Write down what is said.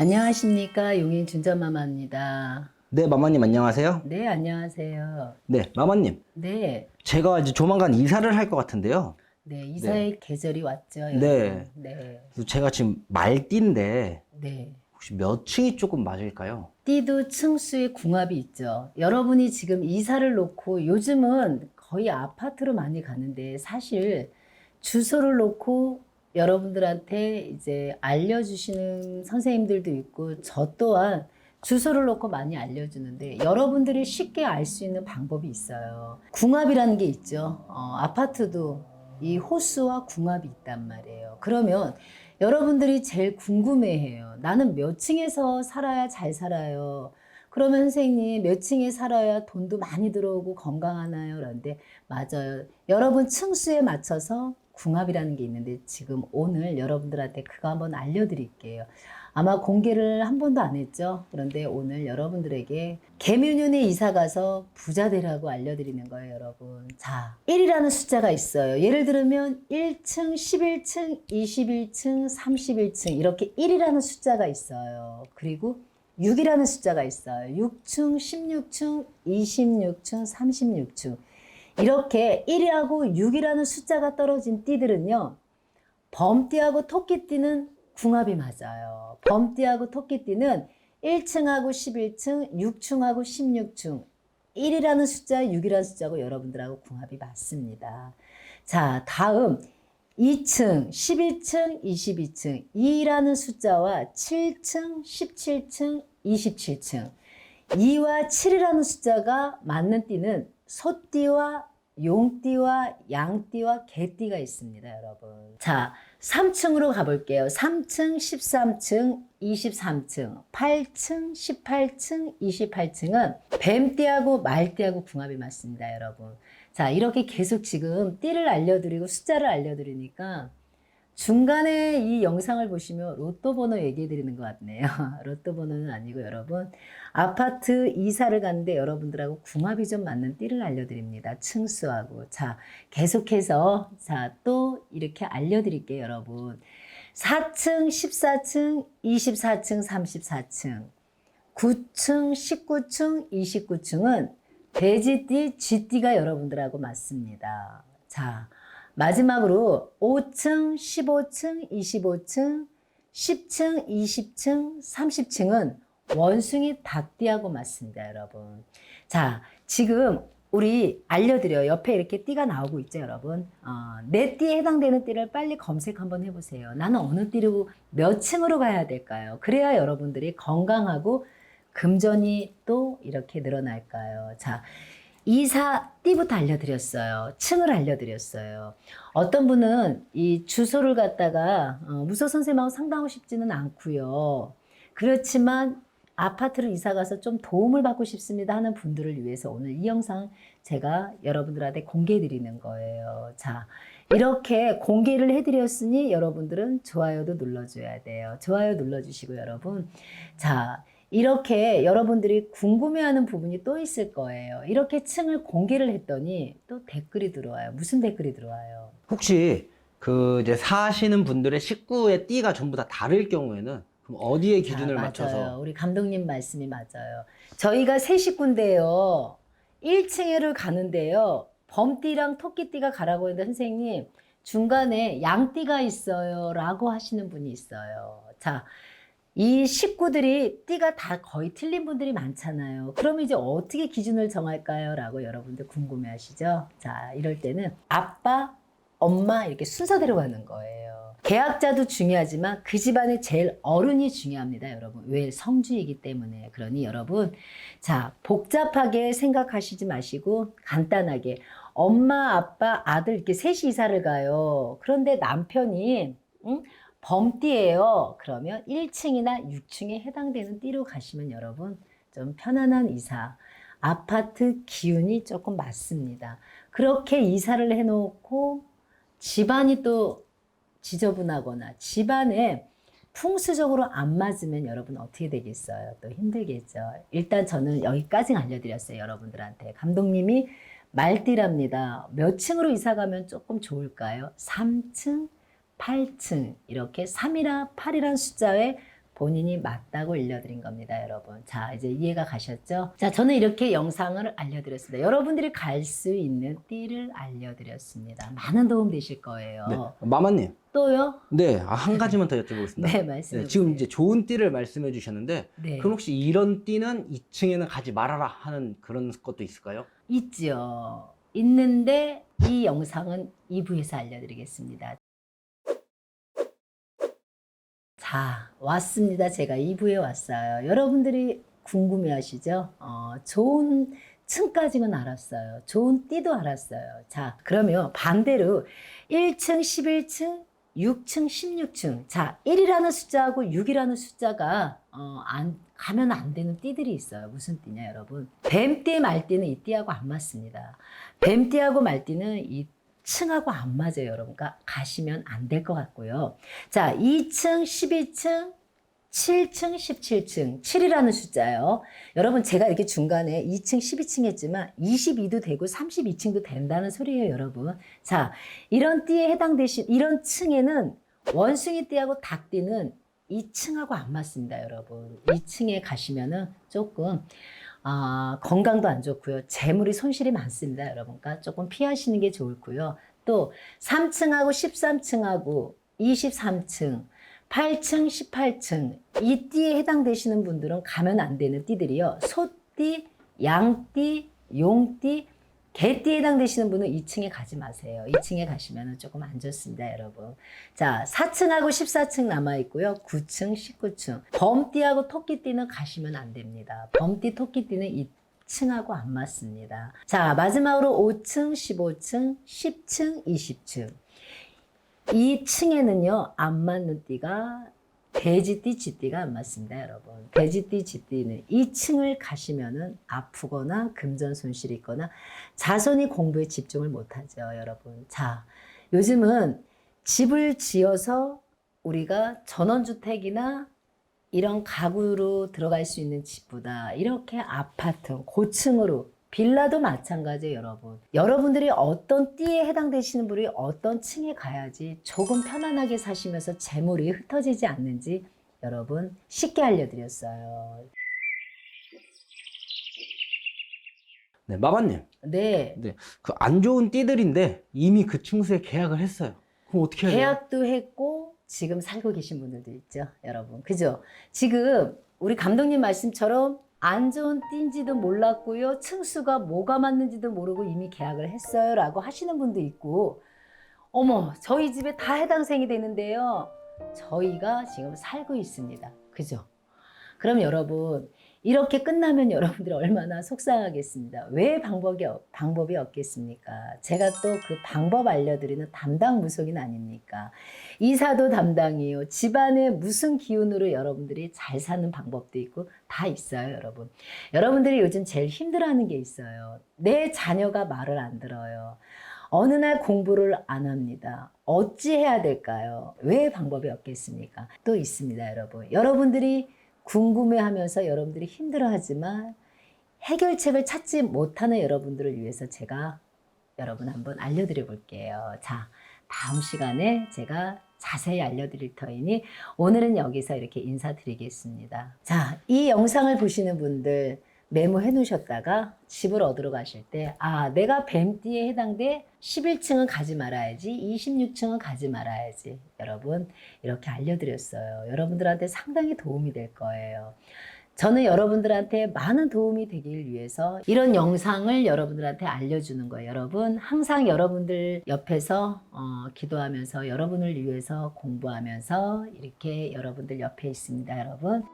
안녕하십니까 용인 준전마마입니다. 네, 마마님 안녕하세요. 네 안녕하세요. 네, 마마님. 네. 제가 이제 조만간 이사를 할 것 같은데요. 네 이사의 계절이 왔죠. 여러분. 네. 네. 그래서 제가 지금 말띠인데 네. 혹시 몇 층이 조금 맞을까요? 띠도 층수의 궁합이 있죠. 여러분이 지금 이사를 놓고 요즘은 거의 아파트로 많이 가는데 사실 주소를 놓고 여러분들한테 이제 알려주시는 선생님들도 있고 저 또한 주소를 놓고 많이 알려주는데 여러분들이 쉽게 알 수 있는 방법이 있어요. 궁합이라는 게 있죠. 어, 아파트도 이 호수와 궁합이 있단 말이에요. 그러면 여러분들이 제일 궁금해해요. 나는 몇 층에서 살아야 잘 살아요. 그러면 선생님 몇 층에 살아야 돈도 많이 들어오고 건강하나요? 그런데 맞아요. 여러분 층수에 맞춰서 궁합이라는 게 있는데 지금 오늘 여러분들한테 그거 한번 알려드릴게요. 아마 공개를 한 번도 안 했죠. 그런데 오늘 여러분들에게 개묘년에 이사 가서 부자 되라고 알려드리는 거예요, 여러분. 자, 1이라는 숫자가 있어요. 예를 들면 1층, 11층, 21층, 31층 이렇게 1이라는 숫자가 있어요. 그리고 6이라는 숫자가 있어요. 6층, 16층, 26층, 36층. 이렇게 1이라고 6이라는 숫자가 떨어진 띠들은요. 범띠하고 토끼띠는 궁합이 맞아요. 범띠하고 토끼띠는 1층하고 11층, 6층하고 16층. 1이라는 숫자, 6이라는 숫자고 여러분들하고 궁합이 맞습니다. 자, 다음 2층, 11층, 22층. 2라는 숫자와 7층, 17층, 27층. 2와 7이라는 숫자가 맞는 띠는 소띠와 용띠와 양띠와 개띠가 있습니다, 여러분. 자, 3층으로 가볼게요. 3층, 13층, 23층, 8층, 18층, 28층은 뱀띠하고 말띠하고 궁합이 맞습니다, 여러분. 자, 이렇게 계속 지금 띠를 알려드리고 숫자를 알려드리니까 중간에 이 영상을 보시면 로또 번호 얘기해 드리는 것 같네요. 로또 번호는 아니고 여러분 아파트 이사를 갔는데 여러분들하고 궁합이 좀 맞는 띠를 알려드립니다. 층수하고 자 계속해서 자 또 이렇게 알려드릴게요, 여러분. 4층, 14층, 24층, 34층, 9층, 19층, 29층은 돼지띠, 쥐띠가 여러분들하고 맞습니다. 자. 마지막으로 5층, 15층, 25층, 10층, 20층, 30층은 원숭이 닭띠하고 맞습니다, 여러분. 자, 지금 우리 알려드려요. 옆에 이렇게 띠가 나오고 있죠, 여러분. 어, 내 띠에 해당되는 띠를 빨리 검색 한번 해보세요. 나는 어느 띠로 몇 층으로 가야 될까요? 그래야 여러분들이 건강하고 금전이 또 이렇게 늘어날까요? 자, 이사 띠부터 알려드렸어요. 층을 알려드렸어요. 어떤 분은 이 주소를 갖다가 어, 무소 선생님하고 상담하고 싶지는 않고요. 그렇지만 아파트를 이사 가서 좀 도움을 받고 싶습니다 하는 분들을 위해서 오늘 이 영상 제가 여러분들한테 공개해 드리는 거예요. 자, 이렇게 공개를 해 드렸으니 여러분들은 좋아요도 눌러 줘야 돼요. 좋아요 눌러 주시고 여러분. 자, 이렇게 여러분들이 궁금해하는 부분이 또 있을 거예요. 이렇게 층을 공개를 했더니 또 댓글이 들어와요. 무슨 댓글이 들어와요? 혹시 그 이제 사시는 분들의 식구의 띠가 전부 다 다를 경우에는 그럼 어디에 기준을 자, 맞춰서. 우리 감독님 말씀이 맞아요. 저희가 세 식구인데요. 1층에를 가는데요. 범띠랑 토끼띠가 가라고 했는데 선생님 중간에 양띠가 있어요. 라고 하시는 분이 있어요. 자, 이 식구들이 띠가 다 거의 틀린 분들이 많잖아요. 그럼 이제 어떻게 기준을 정할까요? 라고 여러분들 궁금해 하시죠? 자, 이럴 때는 아빠, 엄마 이렇게 순서대로 가는 거예요. 계약자도 중요하지만 그 집안의 제일 어른이 중요합니다, 여러분. 왜 성주이기 때문에. 그러니 여러분, 자, 복잡하게 생각하시지 마시고 간단하게 엄마, 아빠, 아들 이렇게 셋이 이사를 가요. 그런데 남편이 응? 범띠예요. 그러면 1층이나 6층에 해당되는 띠로 가시면 여러분 좀 편안한 이사. 아파트 기운이 조금 맞습니다. 그렇게 이사를 해놓고 집안이 또 지저분하거나 집안에 풍수적으로 안 맞으면 여러분 어떻게 되겠어요? 또 힘들겠죠. 일단 저는 여기까지 알려드렸어요. 여러분들한테. 감독님이 말띠랍니다. 몇 층으로 이사 가면 조금 좋을까요? 3층, 8층 이렇게 3이랑 8이란 숫자에 본인이 맞다고 알려드린 겁니다, 여러분. 자, 이제 이해가 가셨죠? 자, 저는 이렇게 영상을 알려드렸습니다. 여러분들이 갈 수 있는 띠를 알려드렸습니다. 많은 도움 되실 거예요. 네. 마마님. 또요? 네, 아, 한 가지만 더 여쭤보겠습니다. 네, 말씀해 네, 지금. 이제 좋은 띠를 말씀해 주셨는데 네. 그럼 혹시 이런 띠는 2층에는 가지 말아라 하는 그런 것도 있을까요? 있죠. 있는데 이 영상은 2부에서 알려드리겠습니다. 자, 왔습니다. 제가 2부에 왔어요. 여러분들이 궁금해 하시죠? 어, 좋은 층까지는 알았어요. 좋은 띠도 알았어요. 자, 그러면 반대로 1층, 11층, 6층, 16층. 자, 1이라는 숫자하고 6이라는 숫자가 어, 안 가면 안 되는 띠들이 있어요. 무슨 띠냐, 여러분? 뱀띠, 말띠는 이 띠하고 안 맞습니다. 뱀띠하고 말띠는 이 층하고 안 맞아요, 여러분. 그러니까 가시면 안 될 것 같고요. 자, 2층, 12층, 7층, 17층, 7이라는 숫자요. 여러분, 제가 이렇게 중간에 2층, 12층 했지만 22도 되고 32층도 된다는 소리예요, 여러분. 자, 이런 띠에 해당되신, 이런 층에는 원숭이 띠하고 닭띠는 이 층하고 안 맞습니다, 여러분. 이 층에 가시면은 조금 아, 건강도 안 좋고요. 재물이 손실이 많습니다, 여러분. 그러니까 조금 피하시는 게 좋고요. 또 3층하고 13층하고 23층, 8층, 18층 이 띠에 해당되시는 분들은 가면 안 되는 띠들이요. 소띠, 양띠, 용띠, 개띠에 해당되시는 분은 2층에 가지 마세요. 2층에 가시면 조금 안 좋습니다, 여러분. 자, 4층하고 14층 남아있고요. 9층, 19층. 범띠하고 토끼띠는 가시면 안 됩니다. 범띠, 토끼띠는 2층하고 안 맞습니다. 자, 마지막으로 5층, 15층, 10층, 20층. 이 층에는요, 안 맞는 띠가 돼지띠, 쥐띠가 안 맞습니다, 여러분. 돼지띠, 쥐띠는 이 층을 가시면은 아프거나 금전 손실이 있거나 자손이 공부에 집중을 못하죠, 여러분. 자, 요즘은 집을 지어서 우리가 전원주택이나 이런 가구로 들어갈 수 있는 집보다 이렇게 아파트, 고층으로 빌라도 마찬가지예요, 여러분. 여러분들이 어떤 띠에 해당되시는 분이 어떤 층에 가야지 조금 편안하게 사시면서 재물이 흩어지지 않는지 여러분 쉽게 알려드렸어요. 네, 마마님. 네. 그안 좋은 띠들인데 이미 그 층수에 계약을 했어요. 그럼 어떻게 해야 돼요? 계약도 했고 지금 살고 계신 분들도 있죠, 여러분. 그죠? 지금 우리 감독님 말씀처럼 안 좋은 띠인지도 몰랐고요. 층수가 뭐가 맞는지도 모르고 이미 계약을 했어요 라고 하시는 분도 있고 어머, 저희 집에 다 해당생이 되는데요. 저희가 지금 살고 있습니다. 그죠? 그럼 여러분, 이렇게 끝나면 여러분들이 얼마나 속상하겠습니다. 왜 방법이, 없- 방법이 없겠습니까? 제가 또 그 방법 알려드리는 담당 무속인 아닙니까? 이사도 담당이요. 집안에 무슨 기운으로 여러분들이 잘 사는 방법도 있고 다 있어요, 여러분. 여러분들이 요즘 제일 힘들어하는 게 있어요. 내 자녀가 말을 안 들어요. 어느 날 공부를 안 합니다. 어찌 해야 될까요? 왜 방법이 없겠습니까? 또 있습니다, 여러분. 여러분들이 궁금해하면서 여러분들이 힘들어하지만 해결책을 찾지 못하는 여러분들을 위해서 제가 여러분 한번 알려드려 볼게요. 자, 다음 시간에 제가 자세히 알려드릴 터이니 오늘은 여기서 이렇게 인사드리겠습니다. 자, 이 영상을 보시는 분들 메모해 놓으셨다가 집을 얻으러 가실 때, 아, 내가 뱀띠에 해당돼 11층은 가지 말아야지, 26층은 가지 말아야지. 여러분, 이렇게 알려드렸어요. 여러분들한테 상당히 도움이 될 거예요. 저는 여러분들한테 많은 도움이 되길 위해서 이런 영상을 여러분들한테 알려주는 거예요. 여러분, 항상 여러분들 옆에서 어, 기도하면서 여러분을 위해서 공부하면서 이렇게 여러분들 옆에 있습니다. 여러분.